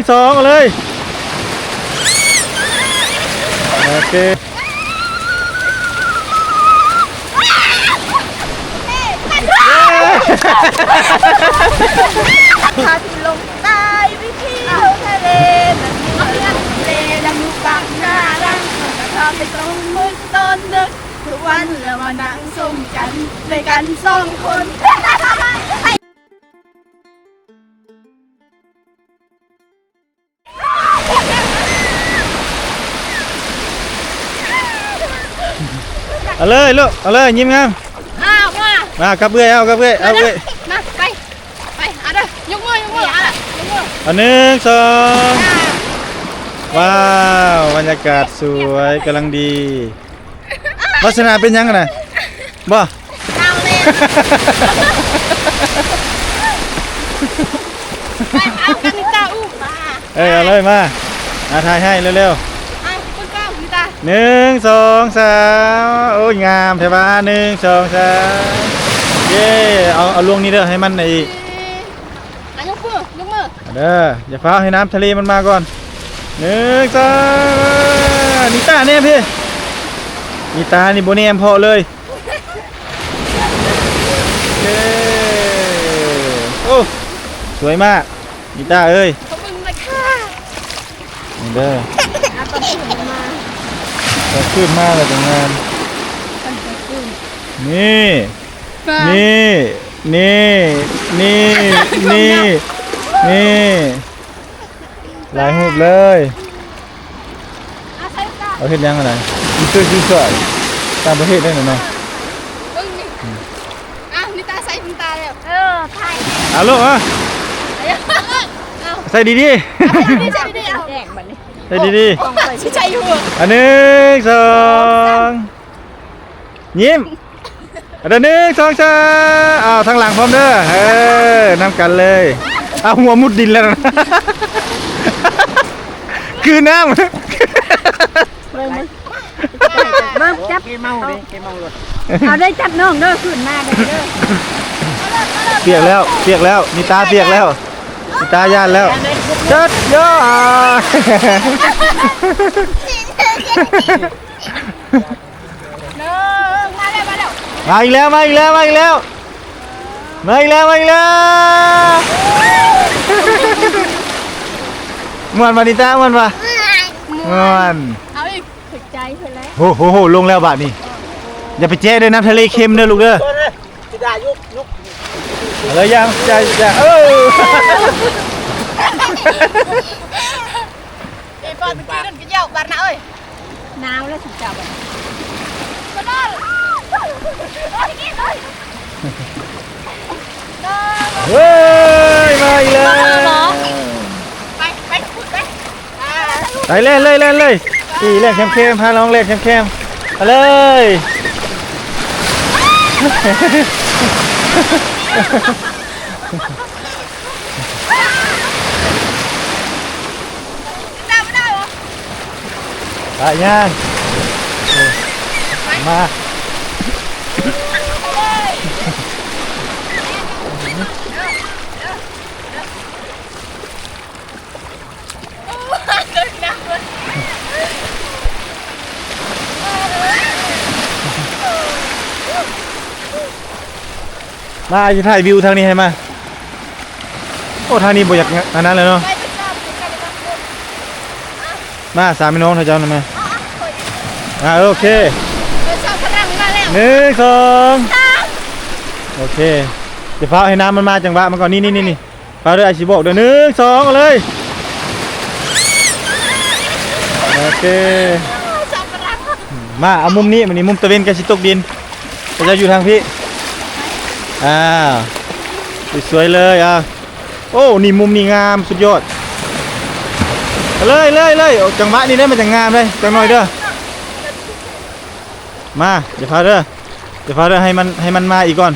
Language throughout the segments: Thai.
งสองเอาเลย โอเคพาที่ลงใต้ไปเที่ยวทะเลนั่นเที่ยวทะเลดำดูปังน่ารักแต่พาไปตรงมืดตอนดึกทุกวันเรามานั่งส้มกันด้วยกันสองคน เอาเลยลูกเอาเลยยิ้มงามอ้าวมามากับเบื่อยเอากับเบื่อยเอาเบื่อยมาไปไปเอาเด้อยกมือยกมือเอาล่ะยกมือเอาหนึ่งสองว้าวบรรยากาศสวยกำลังดีวัฒนาเป็นยังไงนะบ่เอาเลยไปเอากันนิตาอู้มาเอ้ยเอาเลยมาอาถ่ายให้เร็วไอ้คนเก้านิตา ๆ หนึ่งสองสามโอ้ยงามใช่ปะหนึ่งสองสามเย้เอาเอาลวงนี้เด้อให้มันไอ้อะยกมือยกมือเด้ออย่าฟ้าวให้น้ำทะเลมันมาก่อนหนึ่งสองนี่ตาเนี่ยพี่นี่ตานี่โบเนมพอเลยเย้โอ้สวยมากนี่ตาเอ้ยขอบคุณนะคะนี่เด้อ จะขึ้นมากเลยตรงงานตอนนี้ขึ้นนี่มานี่ นี่ นี่ นี่ นี่หลายรูปเลยเอาเห็ดยังอะไงมันสวยสวยๆตามประเทศได้หน่อยหมเบิ่งนี่อะนิตาใส่นิตาแล้วเออไทยเอาลูกอะใส่ดีดีใจดีเอา แดงบัดนี้ใส่ดีชิใจอยู่ๆอันหนึ่งสองยิ้มอันหนึ่งสองสามอ้าวทางหลังพร้อมเด้อเออนำกันเลยเอาหัวมุดดินแล้วนะคือน้ำเบิ่งจับเกเมาดิเกเมาเลยเอาได้จับน้องเด้อขึ้นมาเด้อเด้อเปียกแล้วเปียกแล้วมีตาเปียกแล้วมี ตาย่านแล้วจัดยอดเด้อมาแล้วมาแล้วมาอีกแล้วมาอีกแล้วมาอีกแล้วมาอีกแล้วมาอีกแล้วม่วนมาดิตาม่วนมาม่วนเอาอีกถึกใจเพิ่นแล้วโอ้โหโหลงแล้วบาทนี่อย่าไปแจ้ด้วยน้ำทะเลเค็มเด้อลูกเด้อตัวเลยจิดายุกยุกเอาเลยยังใจใจเออไอ้ปอนตะกี้นั่นก็ยาวบาดนะเอ้ยหนาวแล้วสิจับอะมาได้โอ้ยกินเลยเฮ้ยมาอีก แล้วไปไปพูดไปอ่าไปเล่นเลยเล่นเลยตีเล่นเข้มๆพาน้องเล่ นเข้มๆไปเลยได้ไม่ได้เหรอ ไปย่าง มาเดินน้ำเลยมาจะถ่ายวิวทางนี้ให้มา โอ้ทางนี้บ่อยากอันนั้นเลยเนาะไปไปจับไปจับไปจับมาสามพี่น้องเท่าเจ้าหน่อยไหมอ่าโอเคไปจับพลังมาแล้วหนึ่งสองโอเค เดี๋ยวฟ้าให้น้ำมันมาจังหวะมันก่อนนี่นี่นี่นี่ฟ้าด้วยไอชิบอกเดี๋ยวหนึ่งสองเอาเลยโอเคจับพลังมาเอามุมนี้มันนี่มุมตะเวนกับชิตกดินเราจะอยู่ทางพี่ อ่าสวยๆเลยอะโอ้นี่มุมนี่งามสุดยอดเลยเลยเลยจังหวะนี้ได้มันจะงงามเลยจังหน่อยเด้อมาเดี๋ยวพาเด้อเดี๋ยวพาเด้อให้มันให้มันมาอีกก่อน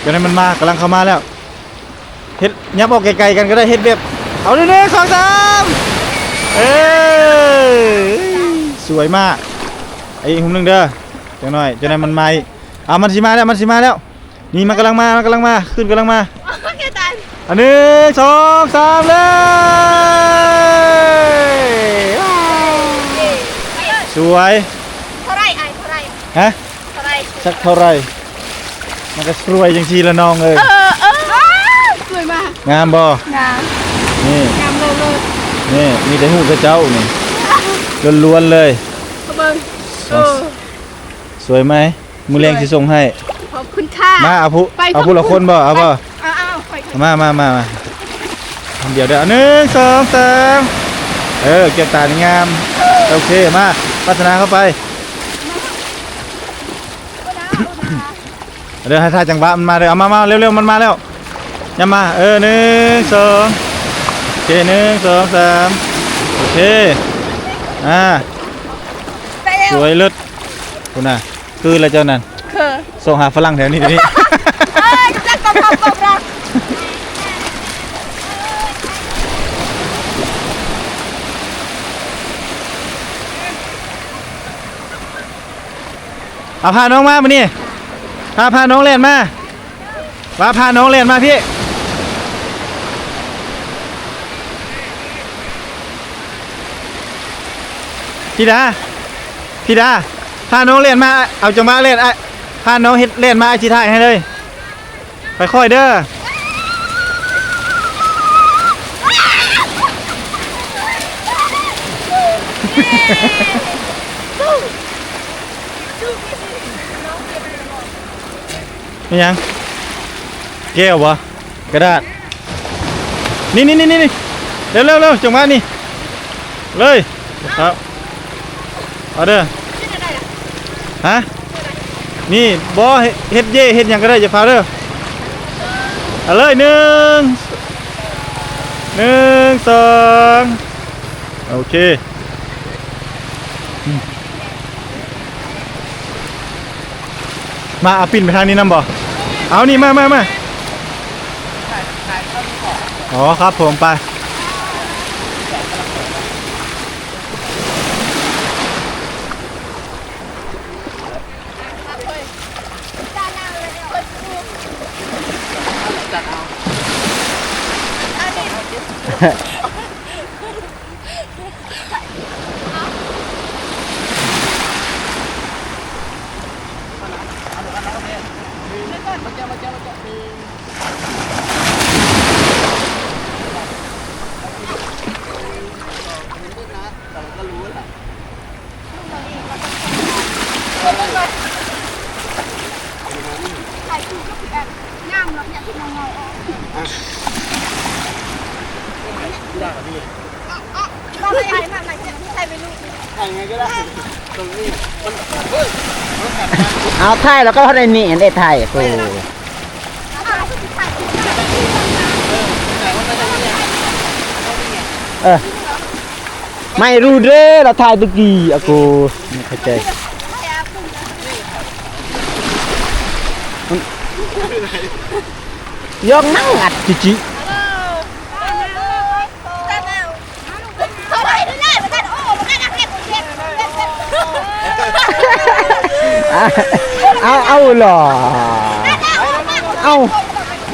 เดี๋ยวให้มันมากำลังเข้ามาแล้วเฮ็ดยับออกไกลๆกันก็ได้เฮ็ดแบบเอาเลยเลยสองสามเอ้สวยมากไอ้หุ่มหนึงเด้อจังหน่อยจะได้มันมาเอามันสิมาแล้วมันสิมาแล้ว นี่มันกำลังมามันกำลังมา ขึ้นกำลังมาอันนี้สองสามเลยว้วสวยเท่าไรไอเท่าไรฮะเท่าไรสักเท่าไรมันก็สวยจังทีละน้องเลยเออเออสวยมากงามบ่งามนี่งามเลยเลยนี่มีแต่หูกระเจ้านี่ล้วนเลยกบิงสวยไหมมือเลี้ยงสิส่งให้ อบคุณค่ะมาเอาผู้ไปเอาผู้ละคนบ่เอาบ่เอาเอาไปค่ะมามามามาทำเดี๋ยวเดี๋ยวหนึ่งสองสามเออเก็บตานี่งามโอเคมาพัฒนาเข้าไปเดี๋ยวให้ท่าจังหวะมันมาเลยเอามามาเร็วๆมันมาแล้วอย่ามาเออหนึ่งสองโอเคหนึ่งสองสามโอเคอ่าไปเร็สววยเลิศคุณน่ะคืออะไรเจ้านั่น คือส่งหาฝรั่งแถวนี้เดี๋ยวนี้ เอ้ยจะกบกบกบรักเอาพาน้องมามานี่พาพาน้องเล่นมาว่าพาน้องเล่นมาพี่พี่ดาพี่ดาพาน้องเล่นมา เอาจังหวะเล่นไอ้ พาน้องเฮ็ดเล่นมาไอ้ชีถ่ายให้เลยไปค่อยเด้อนี่ยังแก้วบ่กระดาษนี่นี่นี่นี่เร็วเร็วเร็วจังหวะนี่เลยครับเอาเด้อฮะ นี่บ่เฮ็ดเฮ็ดเย่เฮ็ดยังก็ได้อย่าพาเด้อเอาเลยหนึ่งหนึ่งสองโอเคมาเอาปิ่นไปทางนี้นำบ่เอานี่มามามาอ๋อครับผมไป ถ่ายคู่ก็คือแบบงามเนาะอยากที่ น้องเงาออกเราไปถ่ายมาใหม่ถ่ายไปลูกทางไงก็ได้ ตรงนี้เอาไทยแล้วก็ได้นี่ได้ไทยกูเออไม่รู้เด้อเราไทยตะกี้อะกูไม่เข้าใจ ถ่ายอาปุ่ม ยกนั่งอัดจิจิเขาไปได้เลยมันกันโอ้มันกันอักเสบเจ็บเจ็บเจ็บอะเอาเอาเหรอเอา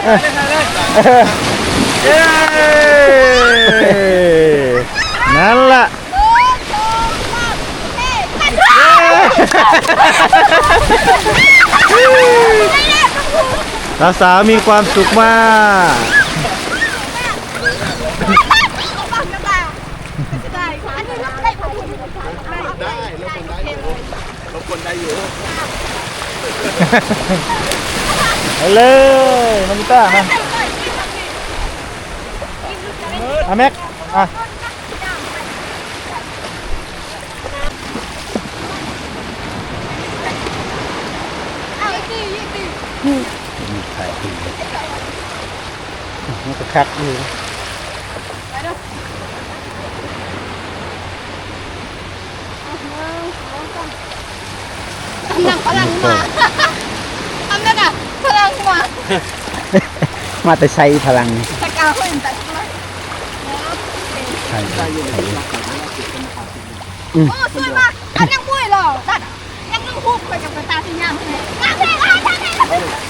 เออเออเย้นั่นล่ะสาว สาวๆมีความสุขมากได้แล้วคนได้อยู่แล้วคนได้อยู่ไปเลยน้องต้ามาอะแม็กอะมั นก็คักอยู่นั่งพลังมาทำได้ก่ะพลังมา มาแต่ใช้พลังตะกาวเห็นแต่ใช่ใช่โอ้สวยมากอันยังมุ้ยหรอตัดยังนึ่งคุกไปกับตาที่ย่างเลยย่าเพ่งเลยด้านไหนนะเอาเลยอันนั้นใช่กับกระอ๋อตาอะอ่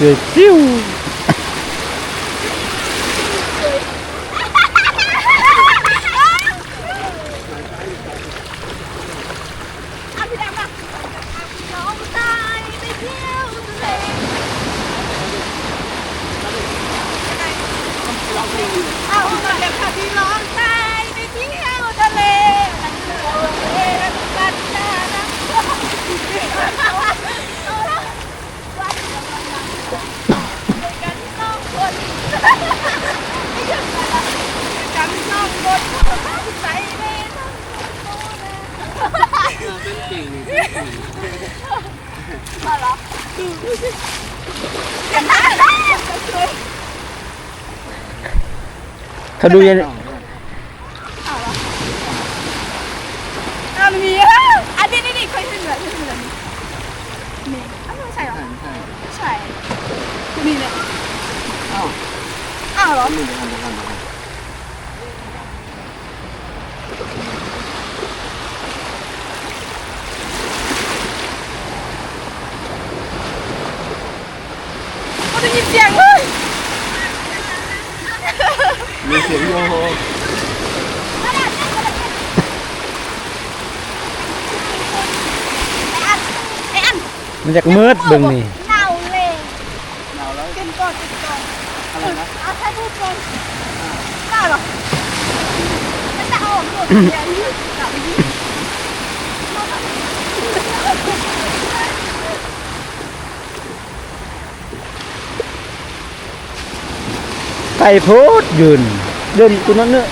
กระเสือจิ้ว เอาพี่แดงมาน้องตายไปเที่ยวทะเลเอามาเดี๋ยวค่ะพี่น้องตายไปเที่ยวทะเลนั่นคือทะเลนั่นกันนะนะกันสองคนกันสองคนใส่เลย เป็นจริง เขาดูยังอะมันมีอะอันนี้นี่นี่เคยเห็นแบบเคยเห็นแบบนี้นี่อ้าวไม่ใช่หรอไม่ใช่คือนี่เลยอ้าวอ้าวเหรอก็ได้ยินเสียงเลย มีเสียงโยโฮ ไอ้อัน มันจากมืดเบิ่งนี่เน่าเลยหนาวแล้วกินก่อนกินก่อนอะไรนะเอาใช้พูดก่อนเน่าเหรอมันจะเอาหมดอย่างนี้กลับไปยี่ไก่โพดยืนเดินตัวนั้นเนอะ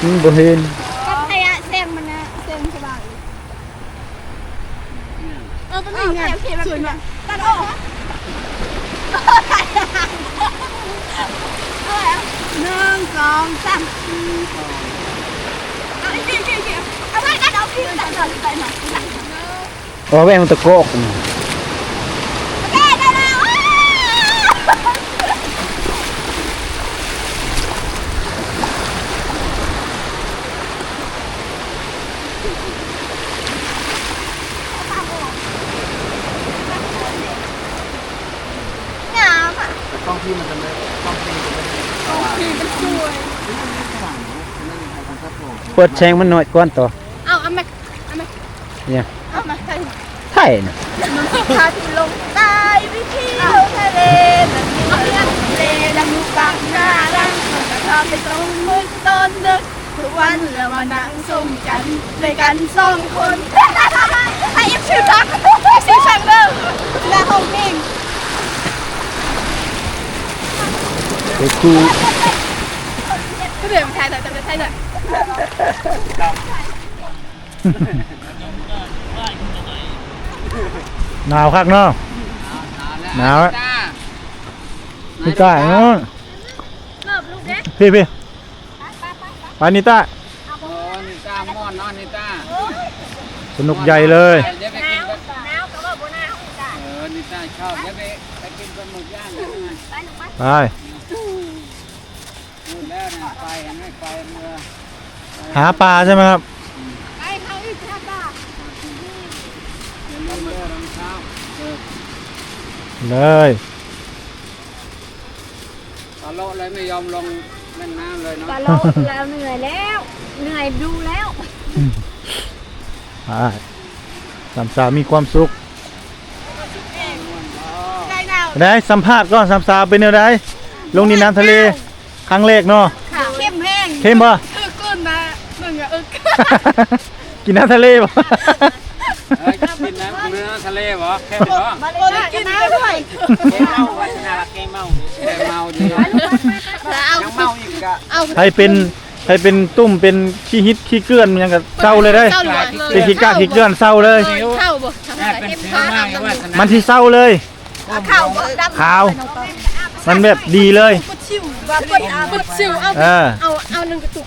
อืมบ่เห็น ก็ขยะเส้นมันนะเส้นสบายเออเป็นยังไงสวยมากตัดออก หนึ่งสองสามเอาอีกทีอีกทีอีกทีเอาไปกันเอาพี่ตัดก่อนไปหน่อยเอาแว่งมันตะโกกนี่ โอเคได้แล้วงามอะ แต่กล้องพี่มันจะไม่กล้องพี่มันจะไม่สว่าง คือมันสวย สว่างเนอะมันไม่มีใครทำครับผม เปิดแชงมันหน่อยก่อนต่อเอาเอามาเอามาเนี่ยเอามาใส่ไถ่น่ะพาที่ลงใต้ไปเที่ยวทะเลนั่นคือทะเลดำลูกปังน่ารักกระทำไปตรงมืดตอนดึกทุกวันเรามานั่งส้มกันด้วยกันสองคนไอ้ยิบชื่อพักสีชังเด้อและห้องนิ่งไปคูก็เดี๋ยวมาถ่ายหน่อยแต่ไม่ถ่ายหน่อย หนาวคักเนาะหนาวอะนี่ต้าเนาะเริ่มลูกเด็กพี่พี่ไปนี่ต้าโอ้นิต้ามอนนอนนิต้าสนุกใหญ่เลยเดี๋ยวไปกินหนาวก็ว่าบนหน้าห้องจ้ะเออนิต้าชอบเดี๋ยวไปไปกินปลาหมึกย่างกันนะไปหนูไป ไป พูดแล้วนะไปเห็นไหมไปเมื่อ หาปลาใช่ไหมครับไปเขาอีกท่าบ้าเห็นรองเท้ารองเท้าเออเลยตลกเลยไม่ยอมลงเล่นน้ำเลยเนาะปลาโลแล้วเหนื่อยแล้ว เหนื่อยดูแล้วไปสามสาวมีความสุขได้ดาวได้สัมภาษณ์ก่อนสามสาวเป็นแนวใดลงในน้ำทะเลครั้งแรกเนาะค่ะเข้มแห้งเข้มป่ะคือก้นนะมึงอะอึ กกินน้ำทะเลป่ะเฮ้ยกินน้ำเนื้อทะเลเหรอแค่เหรอมาเลยกินน้ำด้วยแกเมาวัฒนาแกเมาแกเมาดียังเมาอีกอะใครเป็นใครเป็นตุ้มเป็นขี้ฮิตขี้เกลื่อนมันยังกับเศร้าเลยได้เศร้าเลยเป็นขี้กล้าขี้เกลื่อนเศร้าเลยเข้าบ่แม่เป็นเสือมากเลยว่าสนามันที่เศร้าเลยข้าวบ่ดำขาวมันแบบดีเลยชิวว่าเปิ้นเอาเปิ้นชิวเอาเออเอาเอาหนึ่งกระตุก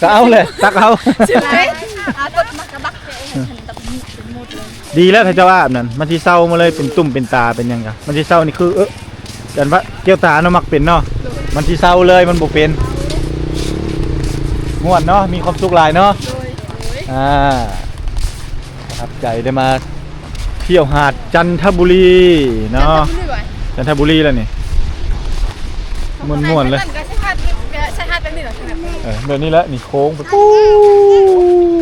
ก็เอาเลยตักเอาชิวเลยเอาเปิ้นมากระบักแต่ฉันตับมีเป็นหมดเลยดีแล้วถ้าเจ้าอาบนั่นมันที่เศร้ามาเลยเป็นตุ่มเป็นตาเป็นหยังกะมันที่เศร้านี่คือเออกันว่าเกี่ยวตาเนาะมักเป็นเนาะมันที่เศร้าเลยมันบ่เป็นม่วนเนาะมีความสุขหลายเนาะอ่าประทับใจได้มาเที่ยวหาดจันทบุรีเนาะจันทบุรีแล้วนี่ ม่วนๆเลยก็ใช้ฮัดใช้ฮัดเป็นนี่ เหรอใช่ไหมเออเดี๋ยวนี้แหละนี่โค้งไปปู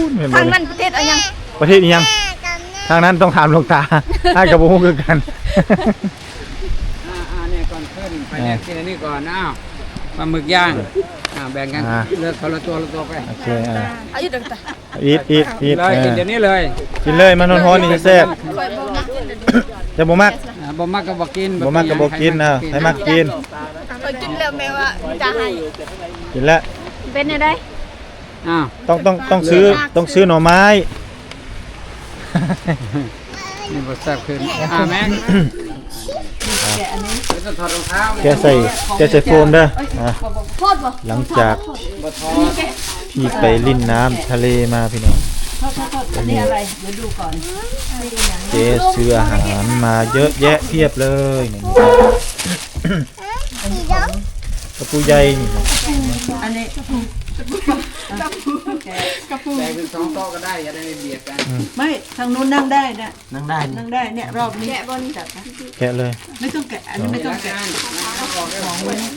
นเห็นบ่ทางนี่นั้นประเทศอะไรยังประเทศนี้ยัง ทางนั้นต้องถามหลวงตาให้กับผมคือกัน อ่าอ่าเนี่ยก่อนขึ้นไปเนี่ยกินอันนี้ก่อนอ้าวปลาหมึกย่างอ่าแบ่งกันอ่า เลือกคนละตัวละตัวไปโอเคอะอายุดังแต่อีทอีทอีทเลยกินเดี๋ยวนี้เลยกินเลยมันร้อนๆนี่แซ่บคอยบอกนะกินเดี๋ยวจะบ่มัก อ่าบ่มักก็บ่กินบ่มักก็บ่กินนะให้มักกินคอยกินแล้วแม่ว่าจะให้กินแล้ว เป็นยังไงอ้าวต้องต้องต้องซื้อต้องซื้อหน่อไม้ นี่บ่แซ่บขึ้นอ่าแม่งแกะอันนี้เดี๋ยวจะถอดรองเท้าแกใส่แกใส่โฟมเด้ออะโคตรบ่หลังจากบ่ถอดที่ไปลิ่นน้ำทะเลมาพี่น้องอันนี้เจซื้ออาหารมาเยอะแยะเพียบเลยนี่ กระปูใหญ่นี่แบ่งเป็นสองโต๊ะก็ได้อย่าได้เบียดกันไม่ทางนู้นนั่งได้นะนั่งได้นั่งได้เนี่ยรอบนี้จัดนะแกะเลยไม่ต้องแกะอันนี้ไม่ต้องแกะของ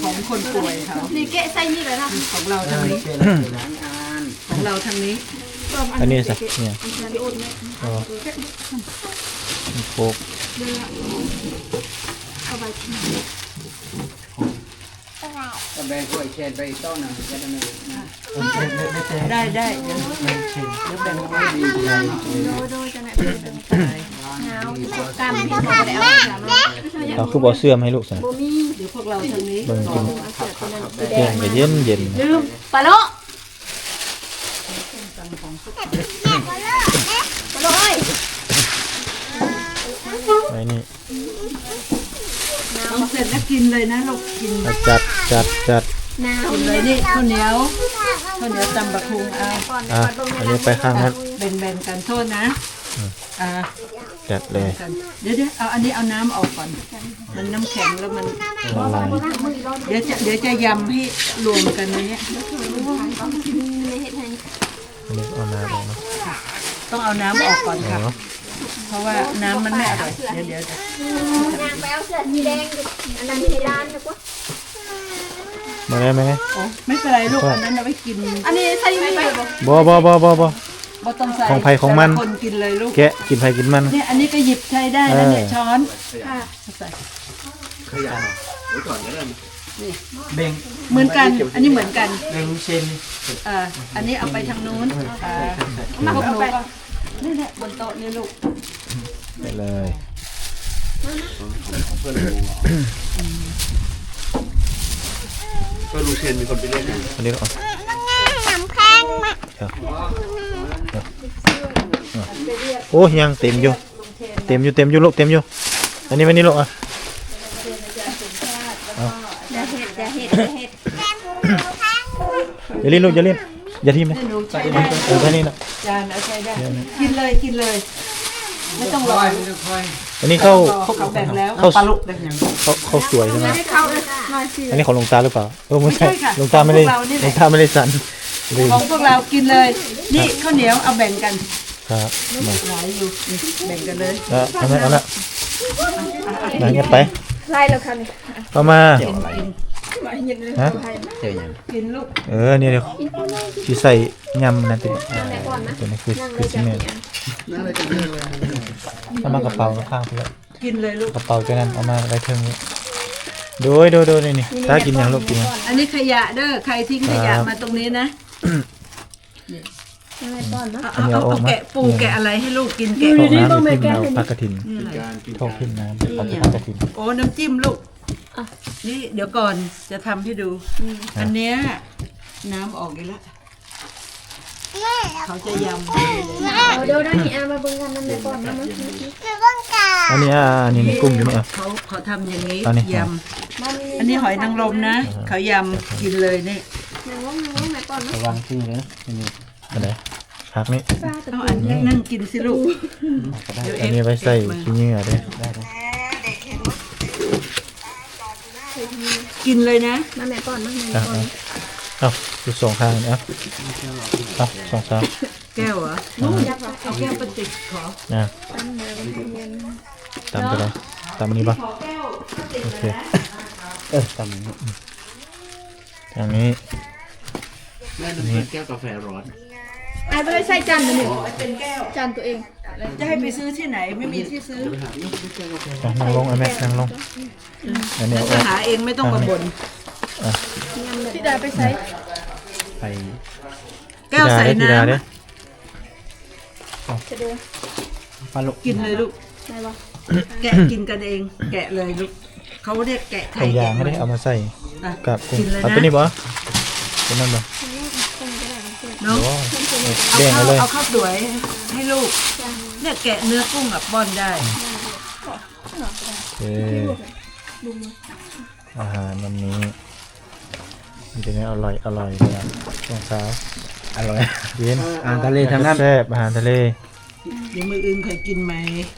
ของคนป่วยเขานี่แกะใส่นี่เลยนะของเราทางนี้ของเราทางนี้อันนี้สิเนี่ยอ๋อมีโคก ก็แบ่งถ้วยเชนไปอีกโต๊ะหนึ่งจะได้ไม่ได้ได้เดี๋ยวเดี๋ยวแบ่งไว้ดีกามนี่บ่ได้เอาเราคือบ่เสื่อมให้ลูกสิเดี๋ยวพวกเราทางนี้เบิ่งกินแกงก็เย็นเย็นลืมปลาโลปลาโลเอ้ยไว้นี่ต้องเสร็จแล้วกินเลยนะลูกกินจัด จัดจัดกินเลยนี่ข้าวเหนียวข้าวเหนียวตำบักหุงเอาอะอันนี้ไปข้างนั้นแบ่งๆกันโทษนะอ่าจัดเลยกันเดี๋ยวเดี๋ยวเอาอันนี้เอาน้ำออกก่อน มันน้ำแข็งแล้วมันละลายเดี๋ยวจะเดี๋ยวจะยำให้รวมกันในเนี้ยอันนี้เอาน้ำออกเนาะต้องเอาน้ำออกก่อนค่ะเนาะเพราะว่าน้ำมันไม่อร่อยเดี๋ยวเดี๋ยวไปเอาเสื้อสีแดงอันนั้นที่ร้านนะกู มาได้ไหมโอ้ไม่เป็นไรลูกอันนั้นเอาไว้กินอันนี้ใส่นี่ไปบ่บ่บ่บ่บ่บ่บ่ต้องใส่ของใครของมันแต่ละคนกินเลยลูกแกะกินไผกินมันเนี่ยอันนี้ก็หยิบใช้ได้นะเนี่ยเออช้อนใส่เบ่งเหมือนกัน อันนี้เหมือนกันเบ่งเชนเอ่าอันนี้เอาไปทางนู้นอ่าพวกหนูก็นี่แหละบนโต๊ะนี่ลูกไปเลย ก็ลูเชนมีคนไปเล่นอยู่อันนี้เอาน้ำแข็งมาโอ้ยังเต็มอยู่ เต็มอยู่เต็มอยู่ลูกเต็มอยู่ อันนี้ไว้นี่ลูกอะอย่าเฮ็ดอย่าเฮ็ดอย่าเฮ็ดอย่าลิ้นลูกอย่าลิ้นอย่าทิ่มนะนี่หนูใช้ได้เออแค่นี้นะจานเอาใช้ได้ กินเลยกินเลย ไม่ต้องรค่ออยไม่ต้องค่อย อันนี้เข้าเขาเขาแบ่งแล้วเข้าปลาลุกแบ่งยังเข้าเข้าสวยใช่ไหมให้เขาเลยมาสิอันนี้ของหลวงตาหรือเปล่าเออไม่ใช่ไม่ใช่ค่ะหลวงตาไม่ได้ของเรานี่แหหลละวงตาไม่ได้สั่นลืมของพวกเรากินเลย นี่ข้าวเหนียวเอาแบ่งกันครับมาหลายอยู่นี่แบ่งกันเลยเอาเอาละเอาละมาเงียบไปไล่แล้วค่ะนี่เข้ามา มาเฮ็ดเลยฮะกินลูกเออเนี่ยเดี๋ยวที่ใส่ยำนั่นเป็นอ่าตัวนี้คือคือซีเมนต์เอามากระเป๋าข้างๆไปแล้วกินเลยลูกกระเป๋าตัวนั้นเอามาไว้เทิงนี้โดยโดยโดยนี่นี่ถ้ากินอย่างลูกกินอย่างอันนี้ขยะเด้อใครทิ้งขยะครับมาตรงนี้นะยังไงก่อนนะเอาเอาเอาเอาแกะปูแกะอะไรให้ลูกกินแกะโต๊ะน้ำมีพิมพ์เอาปลากระถินนี่อะไรโต๊ะพิมพ์น้ำปลากระถินโอ้น้ำจิ้มลูก นี่เดี๋ยวก่อนจะทำให้ดู อันเนี้ยน้ำออกอีกแล้วเขาจะยำเอาเดี๋ยวนะนี่อามาเบิ่งกันนั่นเลยก่อนนะมั้งอันนี้อะอันนี้มีกุ้งอยู่นี่อะ เขาเขาทำอย่างนี้อันนี้ยำอันนี้หอยนางรมนะ เขายำกินเลยนี่ระวังที่เลยนะนี่อันไหนผักนี่ เอาอันนี้นั่งกินสิลูกเดี๋ยวอัเอนฟนี้ไว้ใส่ขี้เหงื่อด้วย กินเลยนะมาแม่ก่อนมาแม่อะก่อนเอาดูสองข้างนี่อะเอาสองข้างแก้วเหรอเอาแก้วปฏิกขอนะตามไปเลยตามอันนี้ปะโอเคเออตำนี้ทางนี้แม่ดูเป็นแก้วกาแฟร้อนไอ้ไม่ได้ใส่จานตัวหนึ่งจานตัวเอง จะให้ไปซื้อที่ไหนไม่มีที่ซื้ออะนั่งลงไอ้แม่นั่งลงอันนี้แล้วเอาก็หาเองไม่ต้องมาบ่นที่ดาไปใส่ไปแก้วใส่ธิดาเด้น้ำปลาลุกกินเลยลูกไหนวะแกะกินกันเอง แกะเลยลูกเขาเรียกแกะไข่เอายางแกะไม่ได้เอามาใส่อะกับกุ้งกินเลยเอานะตัวนี้บ่ตัวนั้นบ่เนาะโอ้เอาแดงข้าวเอาเลยเอาข้าวสวยให้ลูก เนี่ยแกะเนื้อกุ้งกับป้อนได้ โอเคอาหารวันนี้มันจะได้อร่อยอร่อยเลยอะช่วงเช้าอร่อยเย็นอาหารทะเลทั้งนั้นแซ่บอาหารทะเลเดี๋ยวมืออื่นเคยกินไหม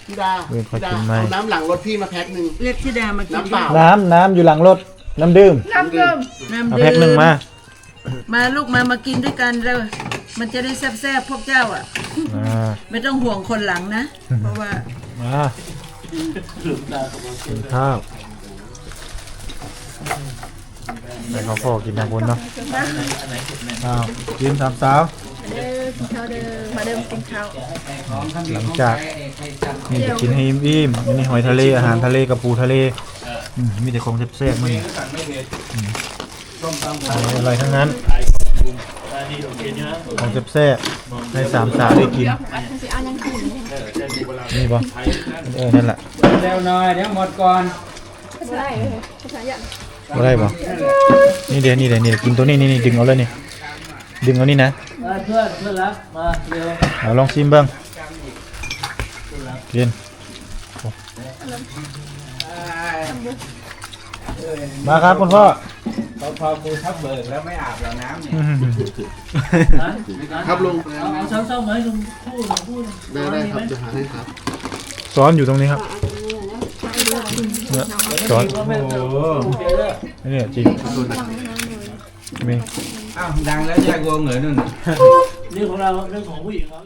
พี่ดาเว้ยขอพี่ดากินไหม เอาน้ำหลังรถพี่มาแพ็คหนึ่ง เรียกธิดามากินน้ำเปล่า น้ำน้ำอยู่หลังรถน้ำดื่มน้ำเดิมน้ำเอาดื่แพ็คหนึ่งมามาลูกมามากินด้วยกันเร็ว มันจะได้แซ่บๆพวกเจ้าอะ อ่าไม่ต้องห่วงคนหลังนะ เพราะว่ามากินข้าวไปเขาพ่อกินทางบนเนาะอ้าวกินสามสาวเด้อกินข้าวเด้อมาเดิมกินข้าวหลังจากนี่จะกินให้อิ่มๆอันนี่หอยทะเลอาหารทะเลกับปูทะเลอืมมีแต่ของแซ่บๆมั้งอืมอร่อยทั้งนั้น ของแซ่บๆให้สามสาวได้กินสิเอายังกินนี่ป่ะเออนั่นแหละเร็วหน่อยเดี๋ยวหมดก่อนบ่ได้เลยภาษาอย่างบ่ได้ป่ะนี่เดี๋ยวนี่เดี๋ยวนี่กินตัวนี้นี่นี่ดึงเอาเลยนี่ดึงเอานี่นะเพื่อนเพื่อนรักมาเร็วเอาลองชิมเบ้างเย็นโอ้มาครับคุณพ่อ เขาพอกูทับเบิกแล้วไม่อาบแล้วน้ำเนี่ยครับลุงเอาเอาเศร้าๆไหมลุงพูดลุงพูดได้ได้ครับจะหาให้ครับซ้อนอยู่ตรงนี้ครับเนี่ยซ้อนโอ้โหนี่จริงมีอ้าวดังแล้วแยกวงเหรอนู่นเรื่องของเราเรื่องของผู้หญิงเขา